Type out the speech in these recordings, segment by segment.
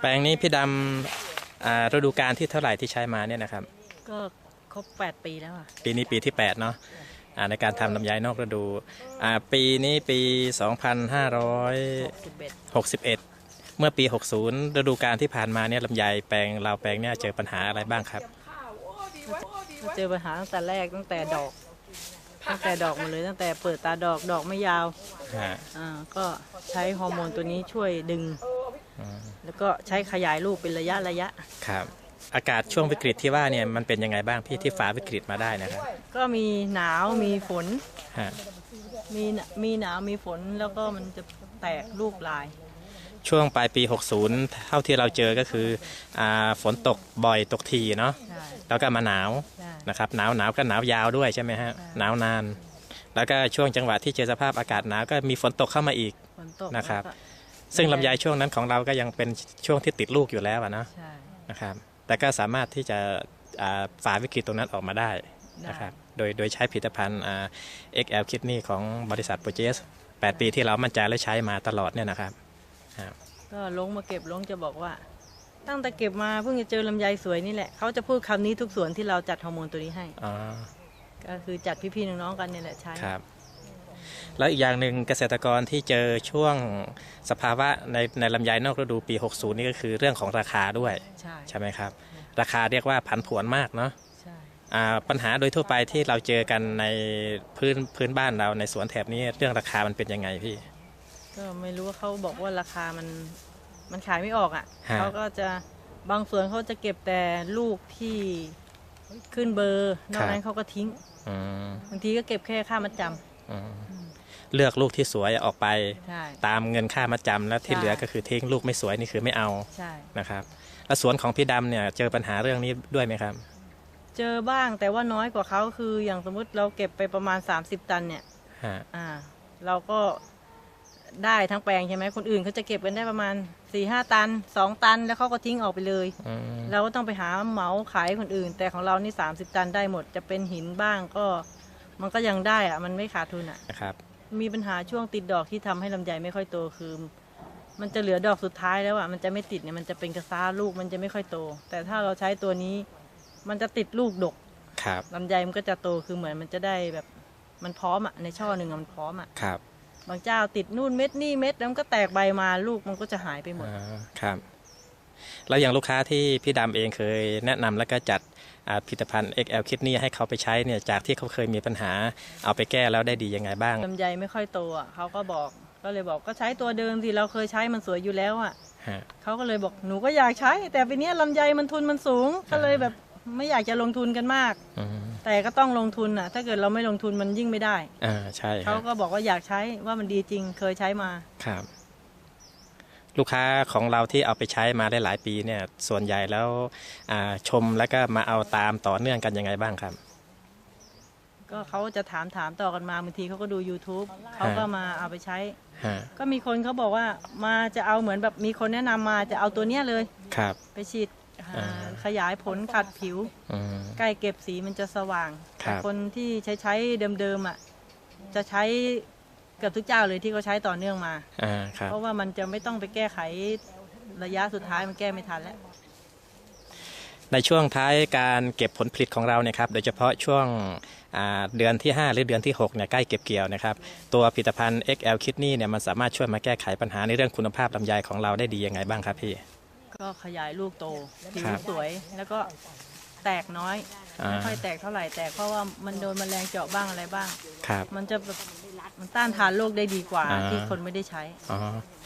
แปลงนี้พี่ดำอ่าฤดูกาลที่เท่าไหร่ที่ใช้มาเนี่ยนะครับ ก็ครบ 8 ปีแล้วอะปีนี้ปีที่ 8 เนาะอ่าในการทำลำไยนอกฤดูอ่าปีนี้ปี2561 11เมื่อปี 60 ฤดูกาลที่ผ่านมาเนี่ยลำไยแปลงเราวแปลงเนี่ยเจอปัญหาอะไรบ้างครับก็เจอปัญหาตั้งแต่แรกตั้งแต่ดอก ตั้งแต่ดอกหมาเลยตั้งแต่เปิดตาดอกดอกไม่ยาวฮะอ่าก็ใช้ฮอร์โมนตัวนี้ช่วยดึงอืม แล้วก็ใช้ขยายลูกเป็นระยะระยะครับ อากาศช่วงวิกฤตที่ว่าเนี่ยมันเป็นยังไงบ้างพี่ที่ฝ่าวิกฤตมาได้นะครับ ก็มีหนาวมีฝนฮะมีหนมีหนาวมีฝนแล้วก็มันจะแตกลูกลาย ช่วงปลายปี 60 เท่าที่เราเจอก็คืออาฝนตกบ่อยตกทีเนาะใช่แล้วก็มาหนาวใช่นะครับหนาวหนาวก็หนาวยาวด้วยใช่ไหมฮะใช่หนาวนาน แล้วก็ช่วงจังหวะที่เจอสภาพอากาศหนาวก็มีฝนตกเข้ามาอีกฝนตกนะครับแล้วก็ ซึ่งลำไยช่วงนั้นของเราก็ยังเป็นช่วงที่ติดลูกอยู่แล้วอะเนาะใช่นะครับ แต่ก็สามารถที่จะอ่าฝ่าวิกฤตตรงนั้นออกมาได้ได้นะครับ โดยโดยใช้ผลิตภัณฑ์อ่า XL Kidney ของบริษัทโปรเจส8 ปีที่เรามั่นใจและใช้มาตลอดเนี่ยนะครับ ก็ลงมาเก็บลงจะบอกว่า ตั้งแต่เก็บมาเพิ่งจะเจอลำไยสวยนี่แหละเขาจะพูดคำนี้ทุกสวนที่เราจัดฮอร์โมนตัวนี้ให้อ๋อก็คือจัดพี่ๆน้องๆกันนี่แหละใช้ครับ แล้วอีกอย่างหนึ่งเกษตรกรที่เจอช่วงสภาวะในในลำไยนอกฤดูปี 60 นี่ก็คือเรื่องของราคาด้วยใช่ใช่ไหมครับ ราคาเรียกว่าผันผวนมากเนาะใช่อ่าปัญหาโดยทั่วไปที่เราเจอกันในพื้นพื้นบ้านเราในสวนแถบนี้เรื่องราคามันเป็นยังไงพี่ ก็ไม่รู้ว่าเขาบอกว่าราคามันมันขายไม่ออกอะฮะเขาก็จะบางส่วนเขาจะเก็บแต่ลูกที่ขึ้นเบอร์ นอกนั้นเขาก็ทิ้งอืมบางทีก็เก็บแค่ค่ามัดจำอืม เลือกลูกที่สวยออกไปใช่ตามเงินค่ามาจำแล้วที่ใช่เหลือก็คือทิ้งลูกไม่สวยนี่คือไม่เอาใช่นะครับ แล้วสวนของพี่ดำเนี่ยเจอปัญหาเรื่องนี้ด้วยไหมครับ เจอบ้างแต่ว่าน้อยกว่าเขาคืออย่างสมมุติเราเก็บไปประมาณ 30 ตันเนี่ยฮะอ่า เราก็ได้ทั้งแปลงใช่ไหมคนอื่นเขาจะเก็บกันได้ประมาณ4ี่ห้าตัน2ตันแล้วเขาก็ทิ้งออกไปเลยอืมเราก็ต้องไปหาเหมาขายคนอื่น แต่ของเรานี่30ตันได้หมด จะเป็นหินบ้างก็ มันก็ยังได้อะมันไม่ขาดทุนอะนะครับ มีปัญหาช่วงติดดอกที่ทำให้ลำไยไม่ค่อยโตคือ มันจะเหลือดอกสุดท้ายแล้วอะมันจะไม่ติดเนี่ยมันจะเป็นกระซ้าลูกมันจะไม่ค่อยโต แต่ถ้าเราใช้ตัวนี้ มันจะติดลูกดกครับ ลำไยมันก็จะโตคือเหมือนมันจะได้แบบมันพร้อมอะในช่อหนึ่งอะมันพร้อมอะครับบางเจ้าติดนู่นเม็ดนี่เม็ดแล้วมันก็แตกใบมาลูกมันก็จะหายไปหมด อ่าครับ แล้วอย่างลูกค้าที่พี่ดำเองเคยแนะนำแล้วก็จัดอ่า ผลิตภัณฑ์ XL Kidney ให้เขาไปใช้เนี่ยจากที่เขาเคยมีปัญหาเอาไปแก้แล้วได้ดียังไงบ้างลำไยไม่ค่อยโตอะเขาก็บอกก็เลยบอกก็ใช้ตัวเดิมสิเราเคยใช้มันสวยอยู่แล้วอะฮะเขาก็เลยบอกหนูก็อยากใช้ แต่ปีเนี้ยลำไยมันทุนมันสูง ก็เลยแบบไม่อยากจะลงทุนกันมากอืมแต่ก็ต้องลงทุนอะ ถ้าเกิดเราไม่ลงทุนมันยิ่งไม่ได้อ่าใช่คเขารับก็บอกว่าอยากใช้ว่ามันดีจริงเคยใช้มาครับ ลูกค้าของเราที่เอาไปใช้มาได้หลายปีเนี่ยส่วนใหญ่แล้วอ่าชมแล้วก็มาเอาตามต่อเนื่องกันยังไงบ้างครับ ก็เขาจะถามถามต่อกันมาบางทีเขาก็ดู YouTube เขาก็มาเอาไปใช้ฮะก็มีคนเขาบอกว่ามาจะเอาเหมือนแบบมีคนแนะนำมาจะเอาตัวเนี้ยเลยครับ ไปฉีดอ่าอ่าขยายผลขัดผิวอืมใกล้เก็บสีมันจะสว่างครับแต่คนที่ใช้ใช้เดิมๆอะจะใช้ เกือบทุกเจ้าเลยที่เขาใช้ต่อเนื่องมา อ่าครับ เพราะว่ามันจะไม่ต้องไปแก้ไขระยะสุดท้ายมันแก้ไม่ทันแล้ว ในช่วงท้ายการเก็บผลผลิตของเราเนี่ยครับโดยเฉพาะช่วงอ่าเดือนที่ 5 หรือเดือนที่6เนี่ยใกล้เก็บเกี่ยวนะครับตัวผลิตภัณฑ์ XL Kidney เนี่ยมันสามารถช่วยมาแก้ไขปัญหาในเรื่องคุณภาพลำไยของเราได้ดียังไงบ้างครับพี่ ก็ขยายลูกโตผิวครับ สวย แล้วก็ แตกน้อยอ่าไม่ค่อยแตกเท่าไหร่แตกเพราะว่ามันโดนแมลงเจาะบ้างอะไรบ้าง ครับ มันจะแบบมันต้านทานโรคได้ดีกว่าอ่า ที่คนไม่ได้ใช้ อ๋อ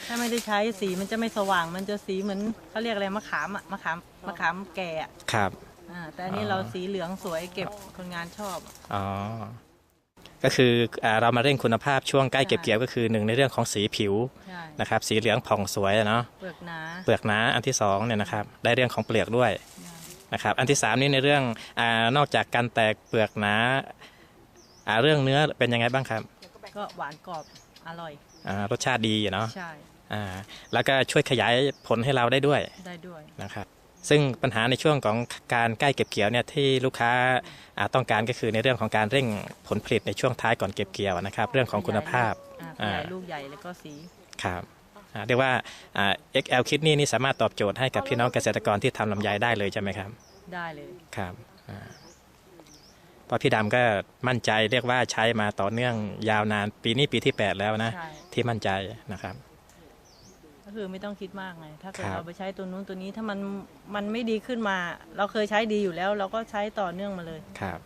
ถ้าไม่ได้ใช้สีมันจะไม่สว่าง มันจะสีเหมือนเขาเรียกอะไรมะขามอะมะขามมะขามแก่อะครับ อ่าแต่อันนี้อ๋อเราสีเหลืองสวยเก็บคนงานชอบ อ๋อ ก็คืออาเรามาเร่งคุณภาพช่วงใกล้เก็บเกี่ยวก็คือหนึ่งในเรื่องของสีผิวใช่นะครับ สีเหลืองผ่องสวยอะเนาะ เปลือกหนา เปลือกหนาอันที่สองเนี่ยนะครับ ได้เรื่องของเปลือกด้วย นะครับอันที่สามนี่ในเรื่องอานอกจากการแตกเปลือกหนาอ่าเรื่องเนื้อเป็นยังไงบ้างครับ ก็หวานกรอบอร่อยอ่ารสชาติดีอะเนาะใช่อ่าแล้วก็ช่วยขยายผลให้เราได้ด้วยได้ด้วยนะครับซึ่งปัญหาในช่วงของการใกล้เก็บเกี่ยวเนี่ยที่ลูกค้าอ่าต้องการก็คือในเรื่องของการเร่งผลผลิตในช่วงท้ายก่อนเก็บเกี่ยวนะครับ เรื่องของคุณภาพอ่าขอ่ายายลูกใหญ่แล้วก็สีครับอ่า เรียกว่าอ่า XL Kidney นี่สามารถตอบโจทย์ให้กับพี่น้องเกษตรกรที่ทำลำไยได้เลยใช่ไหมครับ ได้เลยครับอ่าเพราะพี่ดำก็มั่นใจเรียกว่าใช้มาต่อเนื่องยาวนาน ปีนี้ปีที่ 8 แล้วนะใช่ที่มั่นใจนะครับ ก็คือไม่ต้องคิดมากไงถ้าเกิดครับเราไปใช้ตัวนู้นตัวนี้ถ้ามันมันไม่ดีขึ้นมา เราเคยใช้ดีอยู่แล้ว เราก็ใช้ต่อเนื่องมาเลยครับ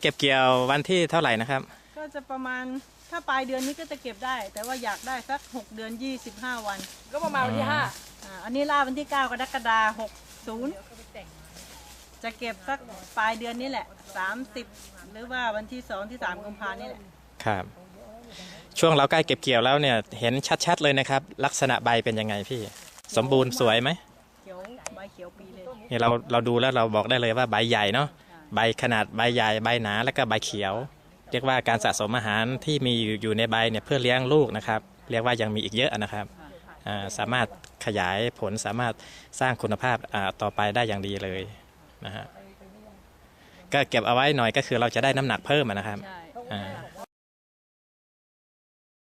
เก็บเกี่ยววันที่เท่าไหร่นะครับ ก็จะประมาณ ถ้าปลายเดือนนี้ก็จะเก็บได้ แต่ว่าอยากได้สัก6เดือน25วันก็ประมาณวันที่ห้าอ่าอันนี้ล่าวันที่9กรกฎาคม60จะเก็บสักปลายเดือนนี้แหละ30หรือว่าวันที่2ที่3กุมภานี่แหละครับ ช่วงเราใกล้เก็บเกี่ยวแล้วเนี่ยเห็นชัดๆเลยนะครับ ลักษณะใบเป็นยังไงพี่ สมบูรณ์สวยไหมเขียวใบเขียวปีเลยนี่เราเราดูแล้วเราบอกได้เลยว่าใบใหญ่เนาะใบขนาดใบใหญ่ใบหนาแล้วก็ใบเขียว เรียกว่าการสะสมอาหารที่มีอยู่อยู่ในใบเนี่ยเพื่อเลี้ยงลูกนะครับ เรียกว่ายังมีอีกเยอะนะครับอ่าสามารถขยายผลสามารถสร้างคุณภาพอ่าต่อไปได้อย่างดีเลยนะฮะก็เก็บเอาไว้หน่อยก็คือเราจะได้น้ำหนักเพิ่มอะนะครับ